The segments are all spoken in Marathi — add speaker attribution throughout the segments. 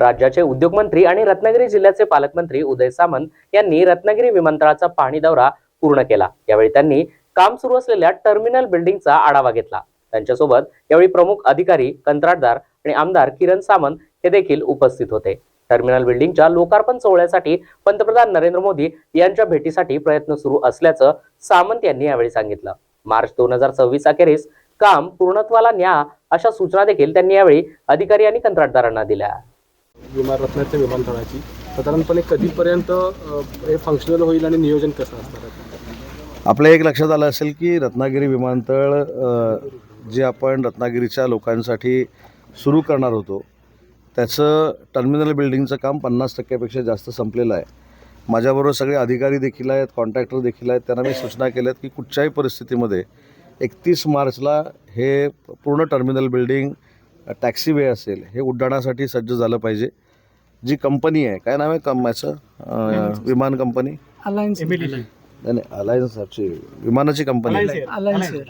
Speaker 1: राज्याचे उद्योगमंत्री आणि रत्नागिरी जिल्ह्याचे पालकमंत्री उदय सामंत यांनी रत्नागिरी विमानतळाचा पाहणी दौरा पूर्ण केला. यावेळी त्यांनी काम सुरू असलेल्या टर्मिनल बिल्डिंगचा आढावा घेतला. त्यांच्यासोबत यावेळी प्रमुख अधिकारी कंत्राटदार आणि आमदार किरण सामंत हे देखील उपस्थित होते. टर्मिनल बिल्डिंगच्या लोकार्पण सोहळ्यासाठी पंतप्रधान नरेंद्र मोदी यांच्या भेटीसाठी प्रयत्न सुरू असल्याचं सामंत यांनी यावेळी सांगितलं. मार्च दोन हजार सव्वीस अखेरीस काम पूर्णत्वाला न्या अशा सूचना देखील त्यांनी यावेळी अधिकारी आणि कंत्राटदारांना दिल्या.
Speaker 2: विमान रत्नाच्या विमानतळाची. साधारणपणे कधीपर्यंत हे फंक्शनल होईल आणि नियोजन कसं असणार?
Speaker 3: आपल्या एक लक्षात आलं असेल की रत्नागिरी विमानतळ जे आपण रत्नागिरीच्या लोकांसाठी सुरू करणार होतो त्याचं टर्मिनल बिल्डिंगचं काम पन्नास टक्क्यापेक्षा जास्त संपलेलं आहे. माझ्याबरोबर सगळे अधिकारी देखील आहेत कॉन्ट्रॅक्टर देखील आहेत त्यांना मी सूचना केल्यात की कुठच्याही परिस्थितीमध्ये एकतीस मार्चला हे पूर्ण टर्मिनल बिल्डिंग टॅक्सी वे असेल हे उड्डाणासाठी सज्ज झालं पाहिजे. जी कंपनी आहे काय नाव आहे कमाचं विमान कंपनी?
Speaker 4: अलायन्स
Speaker 3: नाही नाही अलायन्स विमानाची कंपनी आहे.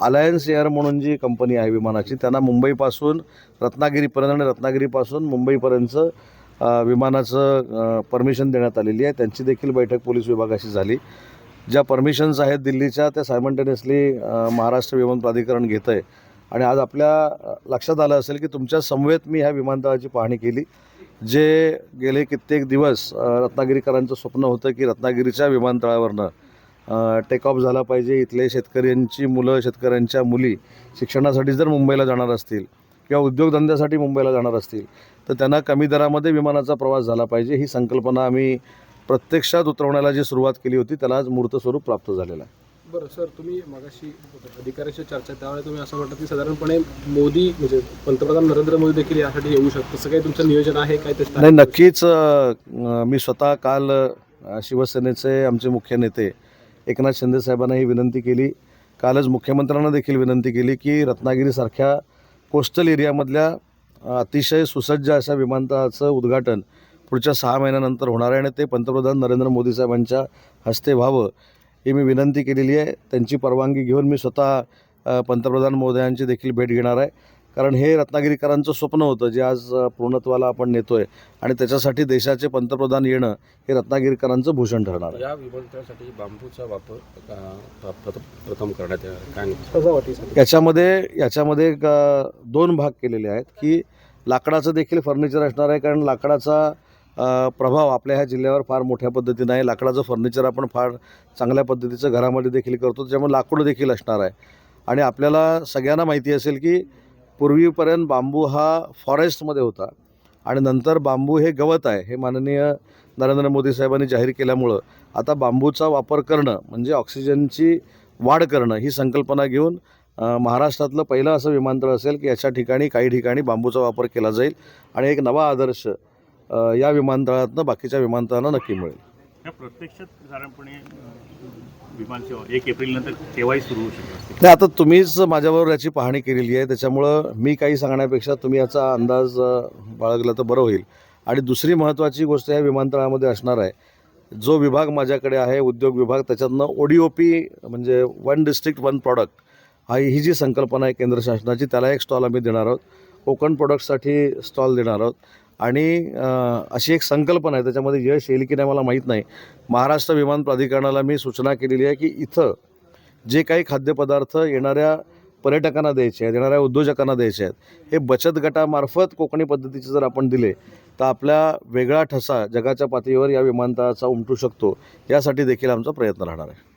Speaker 4: अलायन्स
Speaker 3: एअर म्हणून जी कंपनी आहे विमानाची त्यांना मुंबईपासून रत्नागिरीपर्यंत आणि रत्नागिरीपासून मुंबईपर्यंतचं अ, विमानाचं परमिशन देण्यात आलेली आहे. त्यांची देखील बैठक पोलीस विभागाशी झाली. ज्या परमिशन्स आहेत दिल्लीच्या त्या सायमल्टेनियसली महाराष्ट्र विमान प्राधिकरण घेतं आहे आणि आज आपल्या लक्षात आलं असेल की तुमच्या समवेत मी ह्या विमानतळाची पाहणी केली जे गेले कित्येक दिवस रत्नागिरीकरांचं स्वप्न होतं की रत्नागिरीच्या विमानतळावरनं टेक ऑफ झाला पाहिजे. इथले शेतकऱ्यांची मुलं शेतकऱ्यांच्या मुली शिक्षणासाठी जर मुंबईला जाणार असतील किंवा उद्योगधंद्यासाठी मुंबईला जाणार असतील तर त्यांना कमी दरामध्ये विमानाचा प्रवास झाला पाहिजे. ही संकल्पना आम्ही प्रत्यक्षात उतरवण्याला जी सुरुवात केली होती त्याला आज मूर्त स्वरूप प्राप्त झालेलं आहे.
Speaker 2: बरं सर तुम्ही मगाशी अधिकाऱ्याशी चर्चा त्यावेळेला तुम्ही असं म्हटलं की साधारणपणे मोदी म्हणजे पंतप्रधान नरेंद्र मोदी देखील यासाठी येऊ शकतात. तसं काही तुमचं नियोजन आहे काय ते
Speaker 3: नाही नक्कीच मी स्वतः काल शिवसेनेचे आमचे मुख्य नेते एकनाथ शिंदे साहेबांना ही विनंती केली. कालच मुख्यमंत्र्यांना देखील विनंती केली की रत्नागिरीसारख्या कोस्टल एरियामधल्या अतिशय सुसज्ज अशा विमानतळाचं उद्घाटन पुढच्या सहा महिन्यानंतर होणार आहे आणि ते पंतप्रधान नरेंद्र मोदी साहेबांच्या हस्ते व्हावं. ही मी विनंती केलेली आहे. त्यांची परवानगी घेऊन मी स्वतः पंतप्रधान मोदयांची देखील भेट घेणार आहे. कारण हे रत्नागिरीकरांचं स्वप्न होतं जे आज पूर्णत्वाला आपण नेतो आहे आणि त्याच्यासाठी देशाचे पंतप्रधान येणं हे रत्नागिरीकरांचं भूषण ठरणार आहे.
Speaker 5: या विमानतळासाठी बांबूचा वापर प्रथम करण्यात येणार काय
Speaker 3: याच्यामध्ये याच्यामध्ये दोन भाग केलेले आहेत की लाकडाचं देखील फर्निचर असणार आहे. कारण लाकडाचा प्रभाव आपल्या ह्या जिल्ह्यावर फार मोठ्या पद्धतीनं आहे. लाकडाचं फर्निचर आपण फार चांगल्या पद्धतीचं घरामध्ये देखील करतो. त्याच्यामुळे लाकूड देखील असणार आहे. आणि आपल्याला सगळ्यांना माहिती असेल की पूर्वीपर्यंत बांबू हा फॉरेस्टमध्ये होता. आणि नंतर बांबू हे गवत आहे. हे माननीय नरेंद्र मोदी साहेबांनी जाहीर केल्यामुळं आता बांबूचा वापर करणं म्हणजे ऑक्सिजनची वाढ करणं ही संकल्पना घेऊन महाराष्ट्रातलं पहिलं असं विमानतळ असेल की याच्या ठिकाणी काही ठिकाणी बांबूचा वापर केला जाईल. आणि एक नवा आदर्श या विमानतळातनं बाकीच्या विमानतळांना नक्की मिळेल.
Speaker 6: प्रत्यक्षात साधारणपणे अं, विमानसेवा एक एप्रिलनंतर केव्हाही सुरू होऊ शकते
Speaker 3: नाही आता तुम्हीच माझ्याबरोबर याची पाहणी केलेली आहे. त्याच्यामुळं मी काही सांगण्यापेक्षा तुम्ही याचा अंदाज बाळगला तर बरं होईल. आणि दुसरी महत्त्वाची गोष्ट या विमानतळामध्ये असणार आहे. जो विभाग माझ्याकडे आहे उद्योग विभाग त्याच्यातनं ओ डी ओ पी म्हणजे वन डिस्ट्रिक्ट वन प्रॉडक्ट हा ही जी संकल्पना आहे केंद्र शासनाची त्याला एक स्टॉल आम्ही देणार आहोत. कोकण प्रोडक्टसाठी स्टॉल देणार आहोत. आणि अशी एक संकल्पना आहे त्याच्यामध्ये यश येईल की नाही मला माहीत नाही. महाराष्ट्र विमान प्राधिकरणाला मी सूचना केलेली आहे की इथं जे काही खाद्यपदार्थ येणाऱ्या पर्यटकांना द्यायचे आहेत येणाऱ्या उद्योजकांना द्यायचे आहेत हे बचत गटामार्फत कोकणी पद्धतीचे जर आपण दिले तर आपल्या वेगळा ठसा जगाच्या पातळीवर या विमानतळाचा उमटू शकतो. यासाठी देखील आमचा प्रयत्न राहणार आहे.